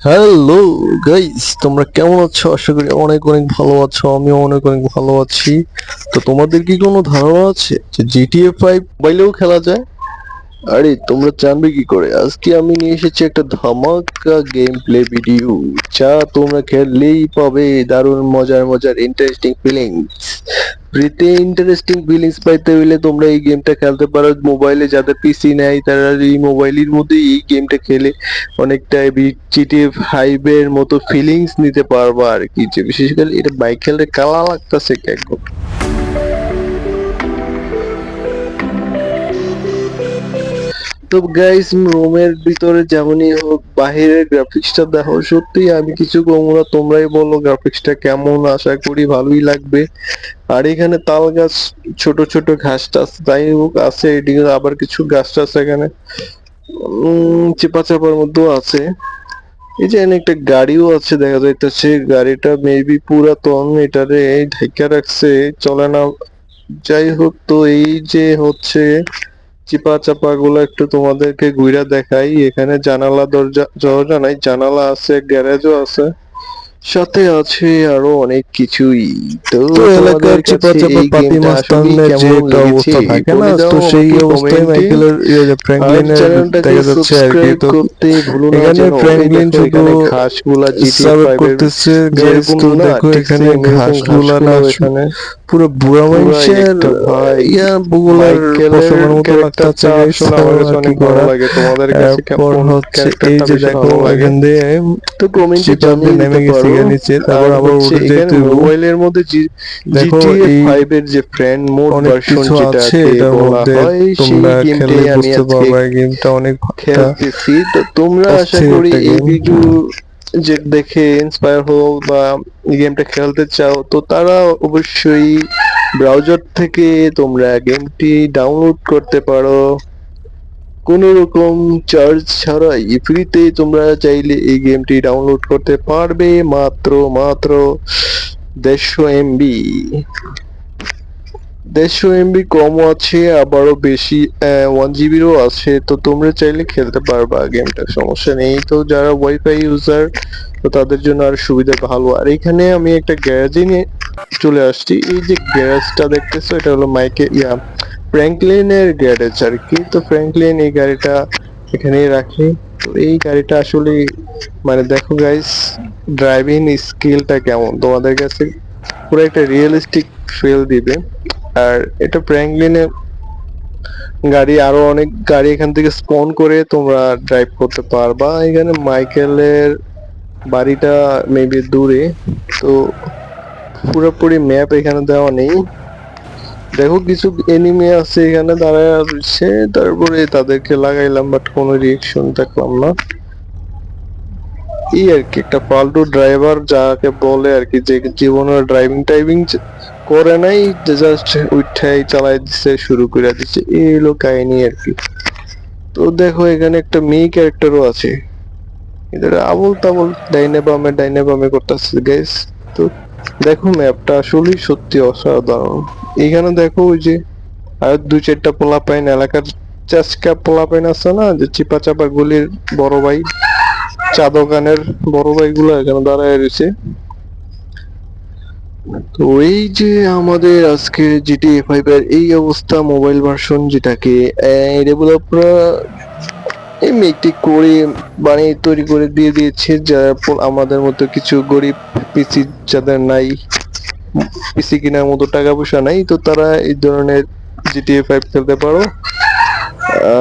Hello guys তোমরা কেমন আছো? আশা করি অনেক অনেক ভালো আছো, আমিও অনেক অনেক ভালো আছি। তো তোমাদের কি কোনো ধারণা আছে যে জিটিএ ফাইভ মোবাইলেও খেলা যায়? আরে, তোমরা জানবে কি করে? আজকে আমি নিয়ে এসেছি একটা ধামাকা গেম প্লে ভিডিও যা তোমরা খেললেই পাবে দারুণ মজার মজার ইন্টারেস্টিং ফিলিংস ফ্রিতে ইন্টারেস্টিং ফিলিংস পাইতে হইলে তোমরা এই গেমটা খেলতে পারো। মোবাইলে যাদের পিসি নেয় তারা এই মোবাইলের মধ্যে এই গেমটা খেলে। অনেকটা জিটিএ ফাইভের মতো ফিলিংস নিতে পারবা আর কি। যে বিশেষ করে এটা বাইক খেলতে কালা লাগতেছে একদম তো গাইস রুমের ভিতরে যেমনই হোক, বাহিরের গ্রাফিক্সটা দেখো। সত্যি আমি কিছু কমু তোমরাই বলো গ্রাফিক্সটা কেমন? আশা করি ভালোই লাগবে। আর এখানে তাল গাছ, ছোট ছোট ঘাস টাস হোক, আছে এদিকে আবার কিছু গাছ টাছ এখানে। চিপা চাপার মধ্যেও আছে। এই যে একটা গাড়িও আছে, দেখা যাইতেছে। গাড়িটা মেবি পুরাতন, এটারে ঢেকে রাখছে, চলে না। যাই হোক, তো এই যে হচ্ছে চিপা চাপা গুলো একটু তোমাদেরকে ঘুরা দেখাই। এখানে জানালা, দরজা দরজা নাই, জানালা আছে, গ্যারেজও আছে। সাথে আছে আরও অনেক কিছুই। তো এলাকার তোমাদের চিপা কাছে চাপা এই পাতি গেমটা মাস্তানদের যে অবস্থা থাকে না তো সেই অবস্থায় মাইকেলের ইয়ে ফ্র্যাঙ্কলিনের দেখা যাচ্ছে আর কি তো এখানে ফ্র্যাঙ্কলিন শুধু ঘাসগুলা সার্ভ করতেছে গাইস তো দেখো এখানে ঘাসগুলা না পুরো বুড়া মানুষের। ইয়া বুগুলার পশমের মতো লাগতেছে গাইস অনেক ভালো লাগে। তোমাদের কাছে কেমন হচ্ছে এই যে দেখো এখান দিয়ে তো কমেন্টে নেমে গেছে। গিয়ে নিচে, তারপর আবার মধ্যে জি- দেখো GTA এই 5 এর যে ফ্রেন্ড মোড ভার্সন কিছু আছে এটার মধ্যে তোমরা খেলে বুঝতে পারবে গেমটা অনেক খেলতেছি। তো তোমরা আশা করি এই ভিডিও যে দেখে ইন্সপায়ার হও বা গেমটা খেলতে চাও তো তারা অবশ্যই ব্রাউজার থেকে তোমরা গেমটি ডাউনলোড করতে পারো। কোনো রকম চার্জ ছাড়াই ফ্রিতে তোমরা চাইলে এই গেমটি ডাউনলোড করতে পারবে মাত্র মাত্র দেড়শো এমবি দেড়শো এমবি কম আছে, আবারও বেশি ওয়ান জিবিরও আছে, তো তোমরা চাইলে খেলতে পারবা গেমটা সমস্যা নেই। তো যারা ওয়াইফাই ইউজার তো তাদের জন্য আর সুবিধা ভালো। আর এখানে আমি একটা গ্যারেজে নিয়ে চলে আসছি। এই যে গ্যারেজটা দেখতেছো, এটা হলো মাইকে ইয়া ফ্র্যাঙ্কলিনের গ্যারেজ আর কি। তো ফ্র্যাঙ্কলিন এই গাড়িটা এখানেই রাখে। তো এই গাড়িটা আসলে মানে দেখো গাইস ড্রাইভিং স্কিলটা কেমন? তোমাদের কাছে পুরো একটা রিয়েলিস্টিক ফিল দিবে। আর এটা ফ্র্যাঙ্কলিনে গাড়ি আরও অনেক গাড়ি এখান থেকে স্পন করে তোমরা ড্রাইভ করতে পারবা। এখানে মাইকেলের বাড়িটা মেবি দূরে। তো পুরোপুরি ম্যাপ এখানে দেওয়া নেই। দেখো কিছু এনিমি আছে এখানে দাঁড়ায় রয়েছে। তারপরে তাদেরকে লাগাইলাম বাট কোনো রিয়েকশন দেখলাম না। এই আর কি, একটা ফালতু ড্রাইভার যাকে বলে আর কি, যে জীবনে ড্রাইভিং টাইভিং করে নাই জাস্ট উঠাই চালাই দিচ্ছে শুরু করে দিচ্ছে এই হলো কাহিনী আর কি। তো দেখো এখানে একটা মেয়ে ক্যারেক্টারও আছে। এদের আবল তাবল ডাইনে বামে ডাইনে বামে করতেছে গাইস তো দেখো ম্যাপটা আসলেই সত্যি অসাধারণ। এখানে দেখো ওই যে, আর দুই চারটা পোলা পাইন, এলাকার চাষকা পোলা পাইন আছে না, যে চিপা চাপা গুলির বড় ভাই চা দোকানের বড় ভাইগুলো এখানে দাঁড়ায় রয়েছে। তো এই যে আমাদের আজকে জিটি ফাইভ এর এই অবস্থা মোবাইল ভার্সন যেটাকে ডেভেলপরা এই মেকটি করে বানিয়ে, তৈরি করে দিয়ে দিয়েছে, যারা আমাদের মতো কিছু গরিব পিসি যাদের নাই, পিসি কেনার মতো টাকা পয়সা নাই, তো তারা এই ধরনের জিটিএ ফাইভ খেলতে পারো।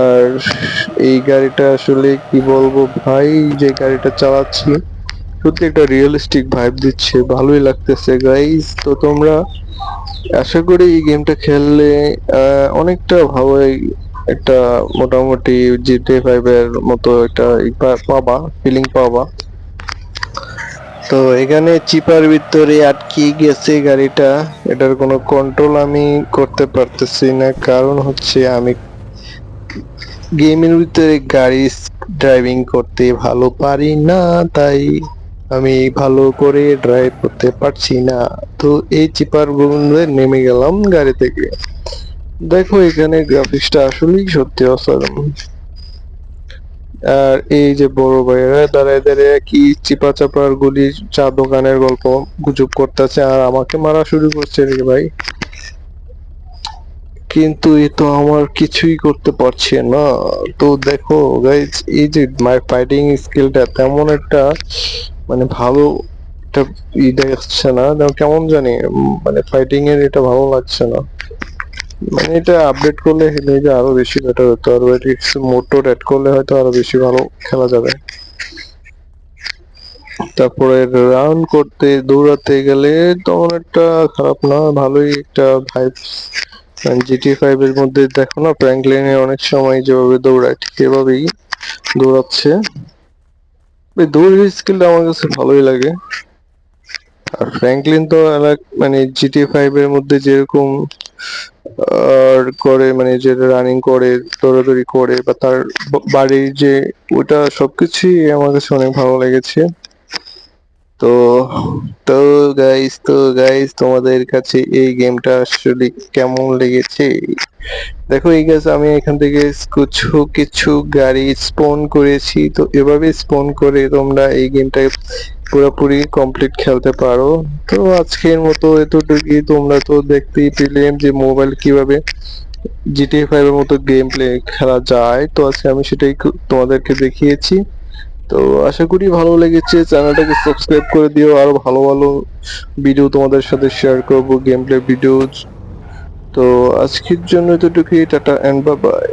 আর এই গাড়িটা আসলে কি বলব ভাই, যে গাড়িটা চালাচ্ছি, সত্যি একটা রিয়েলিস্টিক ভাইব দিচ্ছে, ভালোই লাগতেছে গাইস তো তোমরা আশা করি এই গেমটা খেললে অনেকটা ভালোই একটা মোটামুটি জিটি ফাইভ এর মতো একটা পাবা ফিলিং পাবা। তো এখানে চিপার ভিতরে আটকে গেছে গাড়িটা। এটার কোনো কন্ট্রোল আমি করতে পারতেছি না। কারণ হচ্ছে আমি গেমের ভিতরে গাড়ি ড্রাইভিং করতে ভালো পারি না, তাই আমি ভালো করে ড্রাইভ করতে পারছি না। তো এই চিপারগুলো নেমে গেলাম গাড়ি থেকে। দেখো এখানে গ্রাফিক্সটা আসলেই সত্যি অসাধারণ। আর এই যে বড় ভাইয়েরা দাঁড়ায় দাঁড়ায় কি চিপা চাপার গুলি চা দোকানের গল্প গুজব করতেছে আর আমাকে মারা শুরু করছে রে ভাই। কিন্তু এ তো আমার কিছুই করতে পারছে না। তো দেখো গাইজ এই যে মাই ফাইটিং স্কিলটা তেমন একটা মানে ভালো একটা ই দেখাচ্ছে না। কেমন জানি মানে ফাইটিং এর এটা ভালো লাগছে না। মানে এটা আপডেট করলে হলে যে আরও বেশি বেটার হতো। আর কিছু মোটর অ্যাড করলে হয়তো আরও বেশি ভালো খেলা যাবে। তারপরে রান করতে দৌড়াতে গেলে তেমন একটা খারাপ না, ভালোই একটা ভাইব জিটি ফাইভ এর মধ্যে দেখো না প্র্যাঙ্কলিনে অনেক সময় যেভাবে দৌড়ায়, ঠিক এভাবেই দৌড়াচ্ছে। দৌড়ের স্কিলটা আমার কাছে ভালোই লাগে। আর ফ্র্যাঙ্কলিন তো মানে জিটি ফাইভ এর মধ্যে যেরকম করে মানে যে রানিং করে, দৌড়াদৌড়ি করে, বা তার বাড়ির যে ওটা সবকিছুই আমার কাছে অনেক ভালো লেগেছে। তো তো গাইস তো গাইস তোমাদের কাছে এই গেমটা আসলে কেমন লেগেছে? দেখো, এই গাছ আমি এখান থেকে কিছু কিছু গাড়ি স্পন করেছি। তো এভাবে স্পন করে তোমরা এই গেমটা পুরোপুরি কমপ্লিট খেলতে পারো। তো আজকের মতো এতটুকুই। তোমরা তো দেখতেই পেলেন যে মোবাইল কীভাবে জিটিএ ফাইভ এর মতো গেম প্লে খেলা যায়। তো আজকে আমি সেটাই তোমাদেরকে দেখিয়েছি। তো আশা করি ভালো লেগেছে। চ্যানেলটাকে সাবস্ক্রাইব করে দিও, আরও ভালো ভালো ভিডিও তোমাদের সাথে শেয়ার করব গেম প্লে ভিডিও তো আজকের জন্য এতটুকুই, টাটা বাই বাই